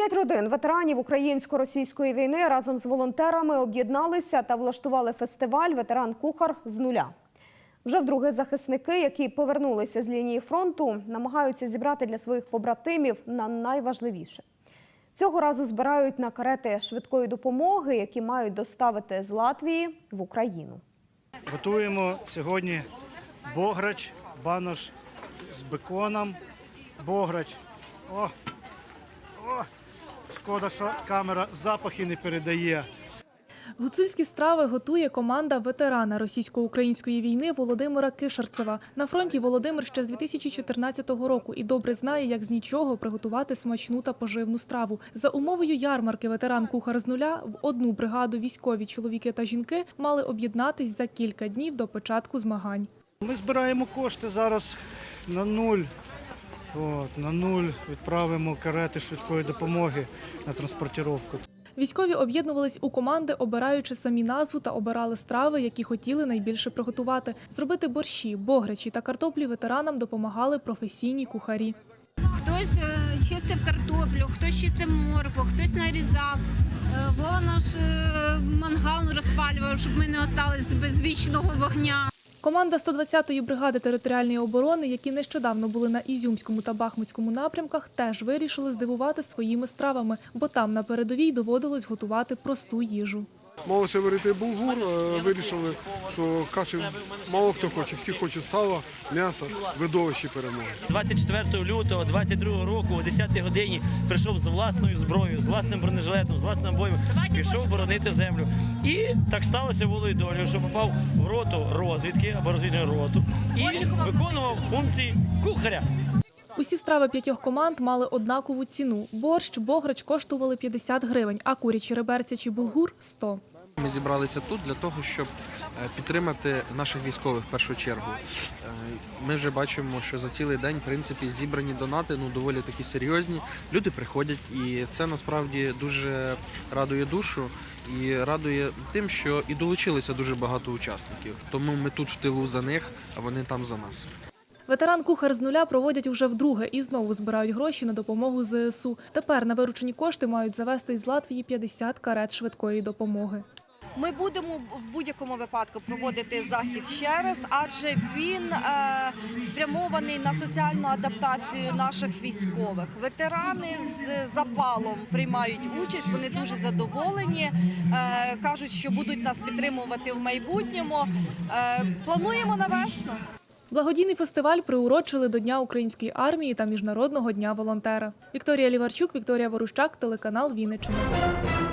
П'ять родин ветеранів українсько-російської війни разом з волонтерами об'єдналися та влаштували фестиваль Ветеран Кухар з нуля. Вже вдруге захисники, які повернулися з лінії фронту, намагаються зібрати для своїх побратимів на найважливіше. Цього разу збирають на карети швидкої допомоги, які мають доставити з Латвії в Україну. Готуємо сьогодні бограч, банош з беконом. Бограч. О! О! Шкода, що камера запахи не передає. Гуцульські страви готує команда ветерана російсько-української війни Володимира Кишарцева. На фронті Володимир ще з 2014 року і добре знає, як з нічого приготувати смачну та поживну страву. За умовою ярмарки ветеран кухар з нуля в одну бригаду військові чоловіки та жінки мали об'єднатись за кілька днів до початку змагань. Ми збираємо кошти зараз на нуль. От, на нуль відправимо карети швидкої допомоги на транспортировку. Військові об'єднувались у команди, обираючи самі назву та обирали страви, які хотіли найбільше приготувати. Зробити борщі, бограчі та картоплі ветеранам допомагали професійні кухарі. Хтось е, чистив картоплю, хтось чистив моркву, хтось нарізав. Е, Вова наш е, мангал розпалював, щоб ми не остались без вічного вогня. Команда 120-ї бригади територіальної оборони, які нещодавно були на Ізюмському та Бахмутському напрямках, теж вирішили здивувати своїми стравами, бо там на передовій доводилось готувати просту їжу. Мало ще варити булгур, е, вирішили, що каші мало хто хоче, всі хочуть сала, м'яса, видовищі перемоги. 24 лютого 22 року о 10 годині прийшов з власною зброєю, з власним бронежилетом, з власним боєм, пішов боронити землю. І так сталося волею долею, що попав в роту розвідки або розвідну роту і виконував функції кухаря. Усі страви п'ятьох команд мали однакову ціну. Борщ, бограч коштували 50 гривень, а курячі реберця чи булгур – 100. Ми зібралися тут для того, щоб е, підтримати наших військових в першу чергу. Е, Ми вже бачимо, що за цілий день в принципі зібрані донати ну доволі такі серйозні. Люди приходять, і це насправді дуже радує душу і радує тим, що і долучилися дуже багато учасників. Тому ми тут в тилу за них, а вони там за нас. Ветеран кухар з нуля проводять уже вдруге і знову збирають гроші на допомогу ЗСУ. Тепер на виручені кошти мають завести із Латвії 50 карет швидкої допомоги. Ми будемо в будь-якому випадку проводити захід ще раз, адже він е, спрямований на соціальну адаптацію наших військових. Ветерани з запалом приймають участь. Вони дуже задоволені. Е, кажуть, що будуть нас підтримувати в майбутньому. Е, плануємо на весну. Благодійний фестиваль приурочили до Дня української армії та Міжнародного дня волонтера. Вікторія Ліварчук, Вікторія Ворущак, телеканал Вінниччина.